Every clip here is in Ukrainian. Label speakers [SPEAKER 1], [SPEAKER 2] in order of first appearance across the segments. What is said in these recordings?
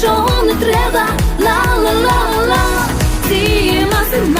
[SPEAKER 1] іншого не треба, ла-ла-ла-ла, зима, зима, ти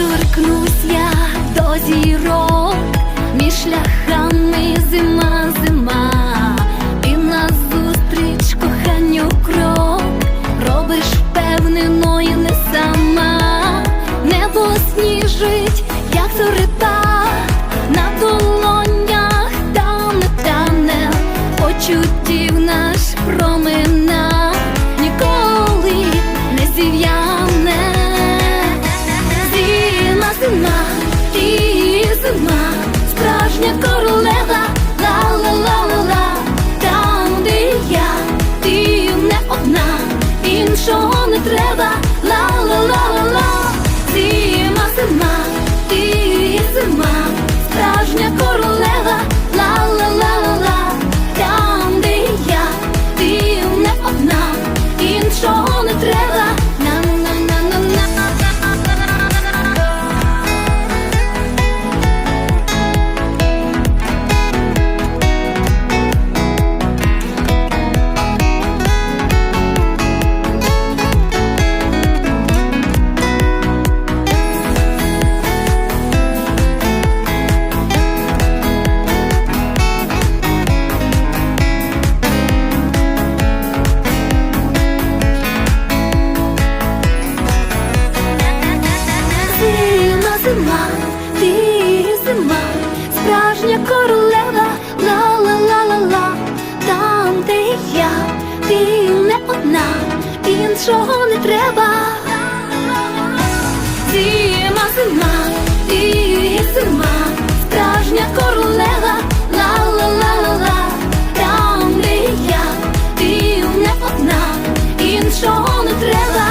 [SPEAKER 1] Доторкнусь я до зірок, між шляхами зима, зима, і назустріч коханню крок, робиш впевнено і не сама, небо сніжить, як зорита, на долонях тане, тане, почуттів ти справжня королева, ла-ла-ла-ла-ла, там, де я, ти не одна, іншого не треба, зима, ти зима, справжня королева, ла-ла-ла-ла-ла, там, де я, ти не одна, іншого не треба. Зима, зима, ти зима, справжня королева, ла-ла-ла-ла-ла, там, де я, ти не одна, іншого не треба.